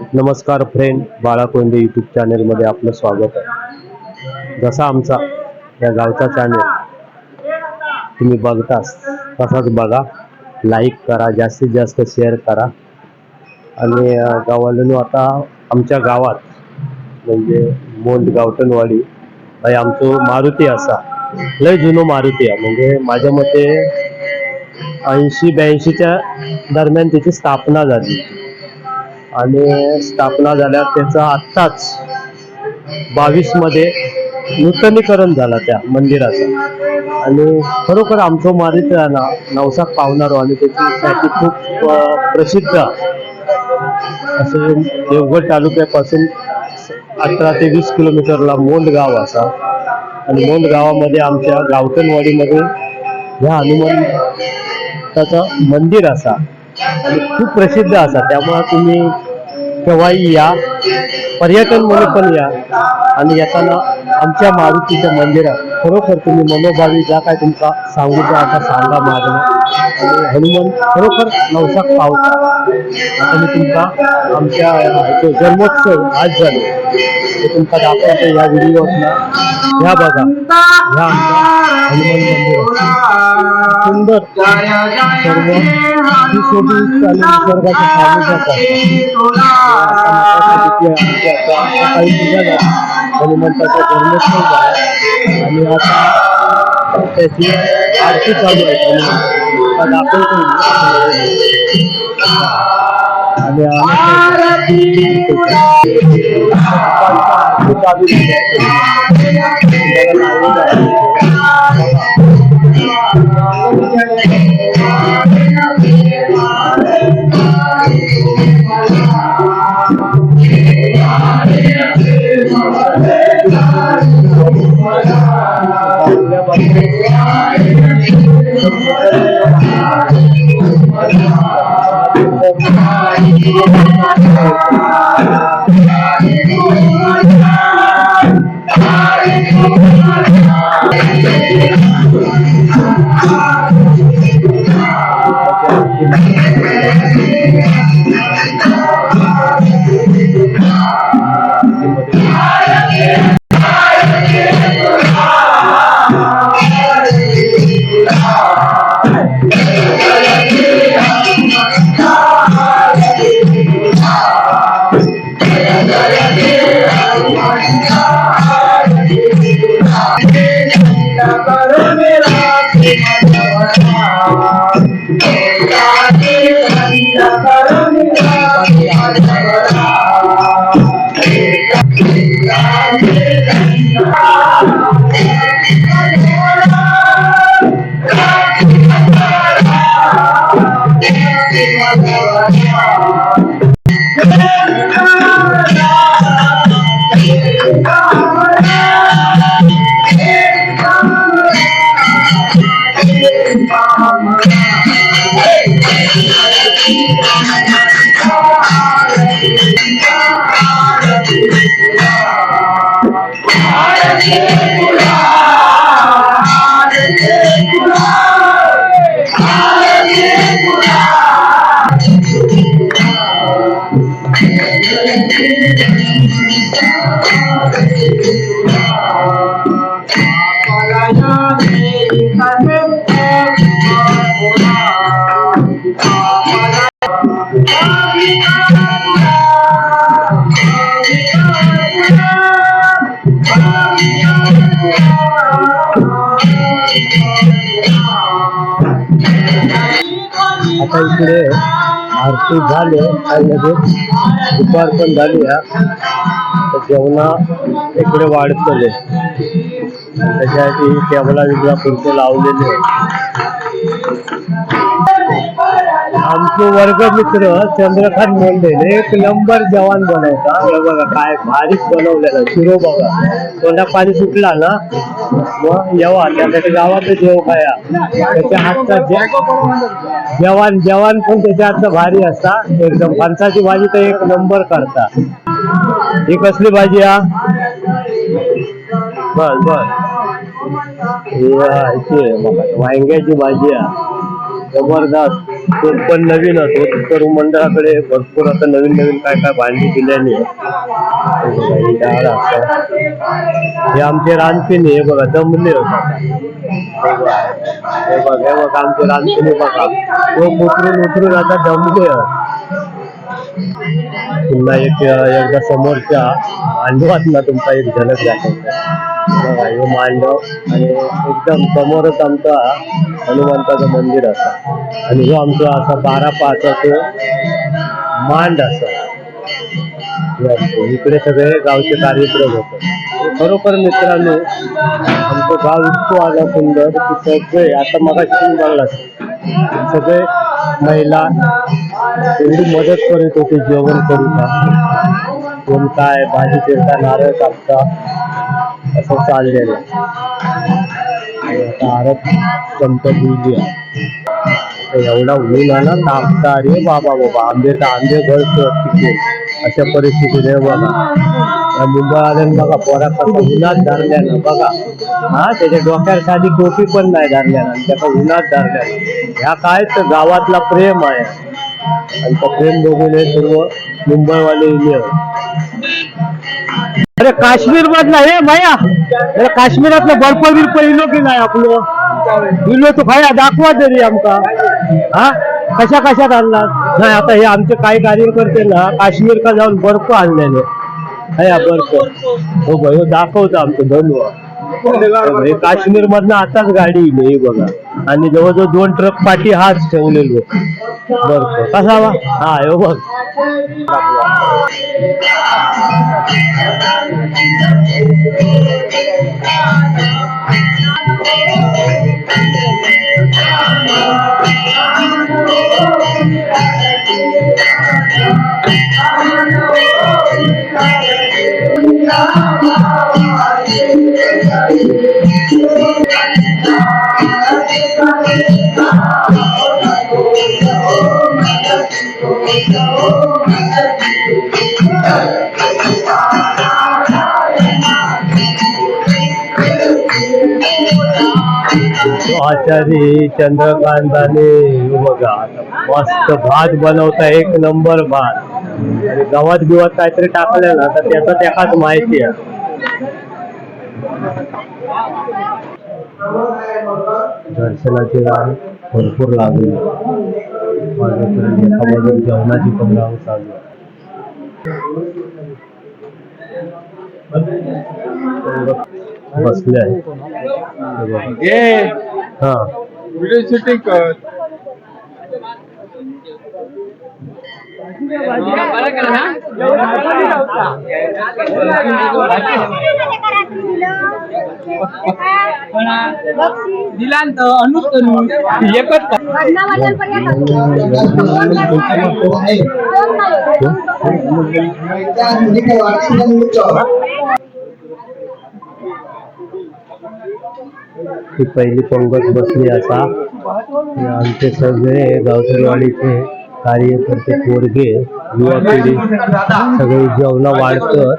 नमस्कार फ्रेंड बाळा Conde YouTube चॅनेलमध्ये आपलं स्वागत आहे. जसा आमचा या गावचा चॅनेल तुम्ही बघतास तसाच बघा. लाईक करा जास्तीत जास्त शेअर करा. आणि अं, गावाला आता आमच्या गावात म्हणजे मोंड गावटनवाडी हे आमचं मारुती असा. लय जुनो मारुती आहे. म्हणजे माझ्या मते ऐंशी ब्याऐंशीच्या दरम्यान त्याची स्थापना झाली आणि स्थापना झाल्यावर त्याचा आत्ताच बावीसमध्ये नूतनीकरण झालं त्या मंदिराचं. आणि खरोखर आमचं मारित ना नवसाक पावणारो आणि त्याची खूप प्रसिद्ध. असं देवगड तालुक्यापासून अठरा ते वीस किलोमीटरला मोंड गाव असा. आणि मोंड गावामध्ये आमच्या गावठणवाडीमध्ये ह्या हनुमान त्याचं मंदिर असा. आणि खूप प्रसिद्ध असा. त्यामुळे तुम्ही केव्हाही या पर्यटन म्हणून पण या. आणि येताना आमच्या मारुतीच्या मंदिरात खरोखर तुम्ही मनोभावी ज्या काय तुमचा सांगितलं आता सांगा मागणं. आणि हनुमान खरोखर नवसाक पावता आता मी तुमका आमच्या जन्मोत्सव आज झाले. तुमका दाखवतो या व्हिडिओतला ह्या बघा ह्या हनुमान मंदिर सुंदर सर्व सुशोभित आणि निसर्गाच्या सानिध्यात सकाळी पूजा झाली हनुमंताचा जन्मोत्सव झाला आणि आता त्याची आरती चालू आहे दाखवतो मी. आणि आरती चालू झाली. आता इकडे आरती झाले आणि लगेच दुपार पण झाली तर जेवणा इकडे वाढतले त्याच्यासाठी टेबला बिबला खुर्ची लावलेले आमचे वर्ग मित्र चंद्रकांत मोंडे एक नंबर जवान बनवता हे बघा काय भारीच बनवलेलं शिरो बघा. तोंडा पाणी सुटला ना मग येवा त्यासाठी गावात जेव खाया त्याच्या हातचा जवान जेवण जेवण पण त्याच्या हातचा भारी असता. एकदम फणसाची भाजी तर एक नंबर करता. ही कसली भाजी हा? बस बस. वांग्याची भाजी आहे जबरदस्त. तो पण नवीन असतो तर मंडळाकडे भरपूर आता नवीन नवीन काय काय भांडी दिल्याने हे आमचे रानपिणी हे बघा जमले होता. हे बघा हे बघा आमचे रानपिणी बघा. तो उतरून उतरून आता जमले पुन्हा एक एकदा समोरच्या मांडवातला तुमचा एक झलक दाखवतो हे मांडव आणि एकदम समोरच आमचा हनुमंताचं मंदिर असं. आणि जो आमचा असा बारा पाचाचं मांड असा. इकडे सगळे गावचे कार्यक्रम होतात खरोखर मित्रांनो आमचं गाव इतकं आलं सुंदर की सगळे आता मग बघला सगळे महिला एवढी मदत करत होते जेवण करीता कोण काय भाजी चिरता नारळ कापता असं चाललेलं. आणि आता आरत संपत गेली एवढा ऊन आला तापता अरे बाबा बाबा आंबे तर आंबे घर तिथे अशा परिस्थितीत आहे बघा. या मुंबई आल्यानं बघा पोरा कसं उन्हात धरल्यानं बघा. हा त्याच्या डोक्यावर साधी टोपी पण नाही धरल्यानं आणि त्याचा उन्हात धरल्यानं ह्या काय तर गावातला प्रेम आहे. आणि प्रेम बघून हे सर्व मुंबईवाले इले. अरे काश्मीर मधला हे माया. अरे काश्मीरातलं बर्फ बिर्फ इलो की नाही आपलं? इलो तो खाया दाखवा तरी आमका. हा? कशा कशात आणला? नाही आता हे आमचे काही कार्यकर्ते ना काश्मीर का जाऊन बर्फ आणलेले. हया बर्फ. हो भाई हो दाखवतो आमचं धन्यवाद. काश्मीर मधनं आताच गाडी इली बघा. आणि जवळजवळ दोन ट्रक पाठी हाच ठेवलेलो. बर्फ कसा वा? हा हो बघ. आचारी चंद्रकांताने बघा मस्त भात बनवता एक नंबर भात. आणि गव्हात बिवात काहीतरी टाकलं ना तर त्याचा त्याकाच माहिती आहे. दर्शनाची रांग भरपूर लागली. माझ्याकडे जेवणाची पण रांग चालू बसले आहे. हे. हा व्हिडिओ शूटिंग कर दिलांत अनुकरून एकच ही पहिली पंगत बसली असा. आमचे सगळे गावसरवाडीचे कार्यकर्ते पोरगे युवा पिढी सगळे जेवणा वाढतं.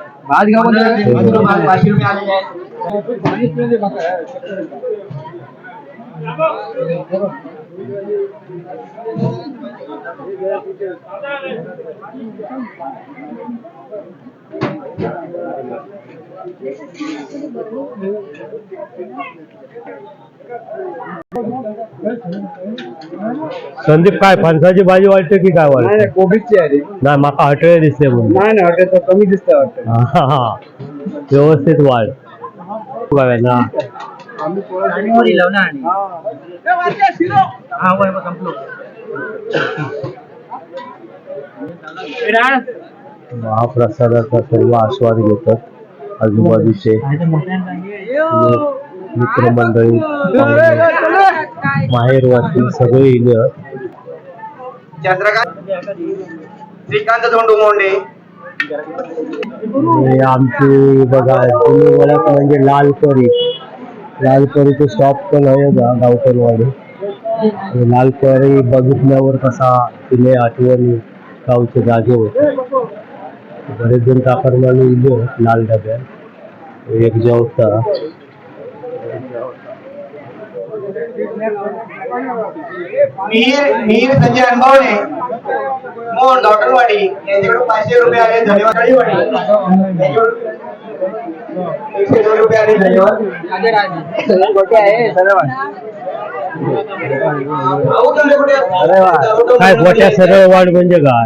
संदीप काय फणसाची भाजी वाटते की काय नाही वाटते? नाही कोबीची आहे नाही माका हटळे दिसते म्हणून. नाही नाही हॉटेल कमी दिसतं वाटतं. हा, हा. व्यवस्थित वाढ. बघा ना महाप्रसादाचा सर्व आस्वाद घेतात. आजूबाजूचे मित्रमंडळी माहेरवासी सगळे इलं. श्रीकांत धोंडू मोंडे. आणि आमची बघा जुनी ओळख म्हणजे लाल परी लाल परीचे शॉप पण आहे गावकरवाडी. लाल परी बघितल्यावर कसा तिने आठवणी गावचे जागे होते. बरेच जण काकरमाने इले लाल डब्यात एक जेवता मिहीर मिहीर संजय अनभावणे मोहन यांच्याकडून पाचशे रुपये आले धन्यवाद. काळीवाडी यांच्याकडून एकशे दोन रुपये आले धन्यवाद. सरळ वाढ म्हणजे काय?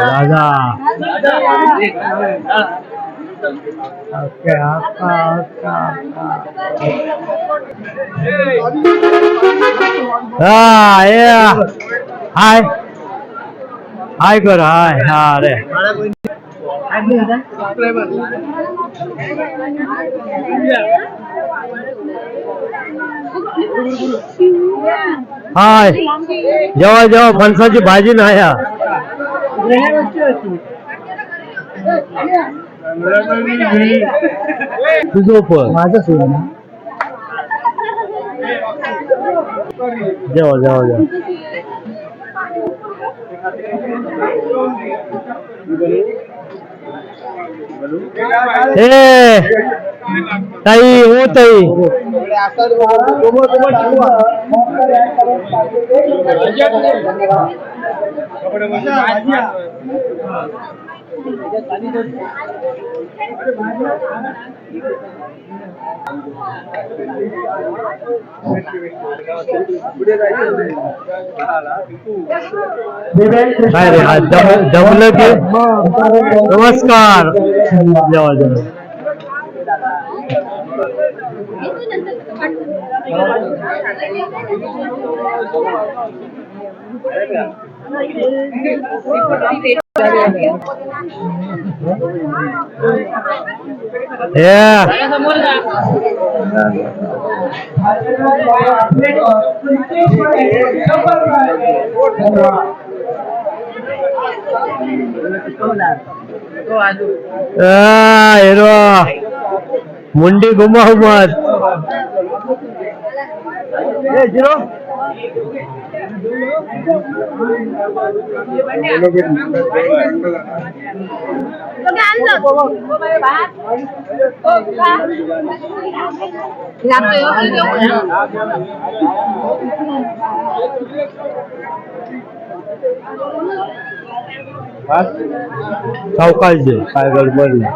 राजा ओके आता आता हा ये हाय हाय कर हाय हा रे हाय. जेव्हा जेव्हा फणसाची भाजी नाही हा. तुझं पण माझं सुद्धा जेव्हा जेव्हा जेव्हा. ए ताई हो ताई. काय रे हा दम की? नमस्कार. जेव्हा जेव्हा हे आ, हिरो मुंडी घुमाव मत ए, जिरो सावकाश दे काय गडबड नाही.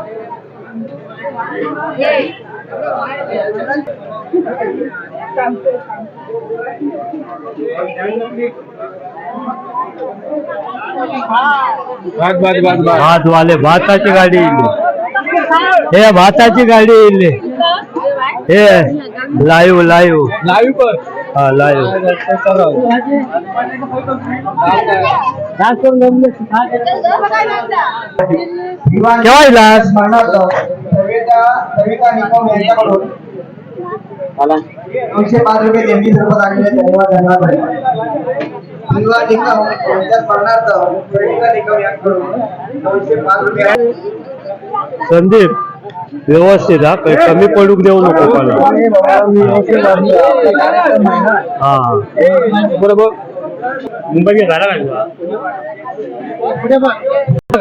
भात वाले भाताची गाडी इली हे भाताची गाडी इली हे लाईव्ह लाईव्ह लाईव्ह कर हा लाईव्ह केव्हा इलास स्मरणार्थ सविता सविता निकम यांच्याकडून. दोनशे पाच रुपये देणगी स्वरूपात आलेले धन्यवाद यांच्या स्मरणार्थ दोनशे पाच रुपये. संदीप व्यवस्थित हा काही कमी पडूक देऊ नको मला. हा. बरोबर. मुंबई झाला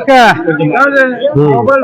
का? मोबाईल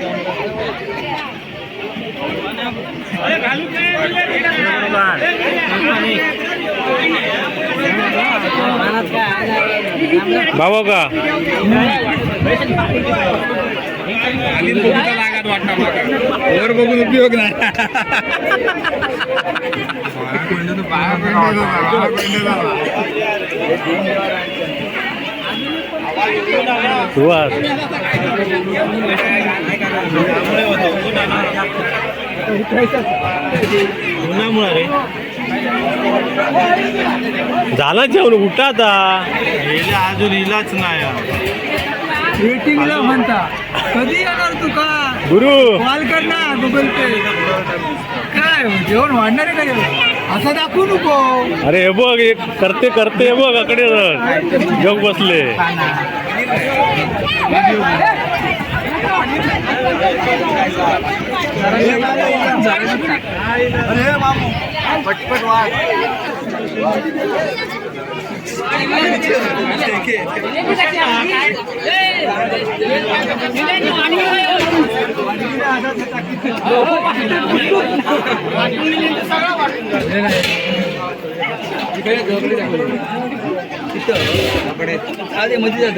भाऊ का वर बघून उपयोग नाही सुहास झाला जेवण उठा आता. अजून इलाच नाही. वेटिंगला म्हणता. कधी येणार तू का? गुरु. कॉल कर ना गुगल पे. काय जेवण वाढणार आहे का असं दाखवू नको. अरे हे बघ एक करते करते हे बघ अकडे जग बसले. अरे मामू पटपट वाढ एका मध्ये जात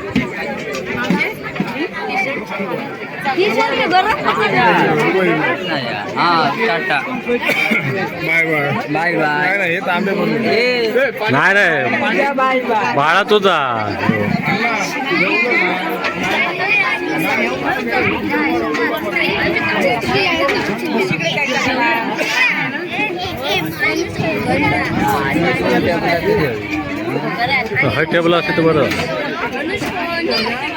धन्यवाद बाय बाय हे तांबे नाही नाही बाळा तुझा हा टेबल असते तर बरं.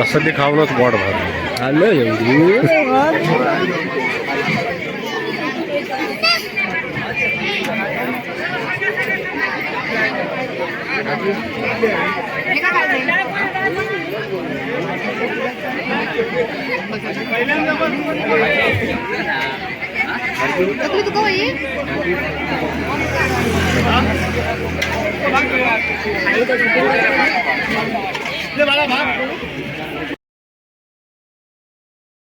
असं ते खाऊनच पोट भर तकली तो कोई ये वाला भाग